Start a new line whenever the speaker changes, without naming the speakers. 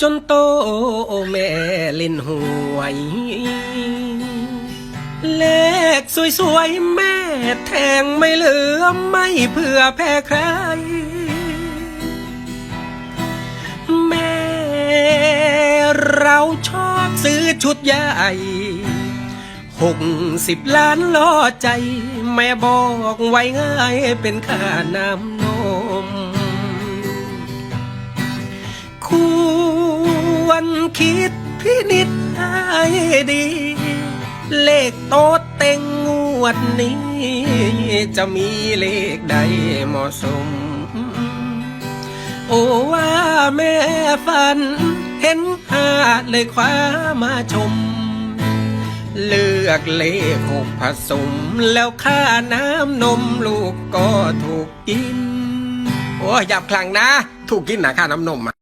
จนโตแม่เล่นหวย เลขสวยๆ แม่แทงไม่เหลือไม่เพื่อแพ้ใคร แม่เราชอบซื้อชุดใหญ่หกสิบล้านล่อใจ แม่บอกไว้ง่ายเป็นค่าน้ำนม วรคิดพินิจให้ดี เลขโต๊ดเต็งงวดนี้ จะมีเลขใดเหมาะสม โอ้ว่าแม่ฝัน เห็นหาดเลยคว้ามาชม เลือกเลขหกผสม แล้วค่าน้ำนมลูกก็ถูกกิน โอ้ยหยับคลังนะ ถูกกินนะค่าน้ำนมอะ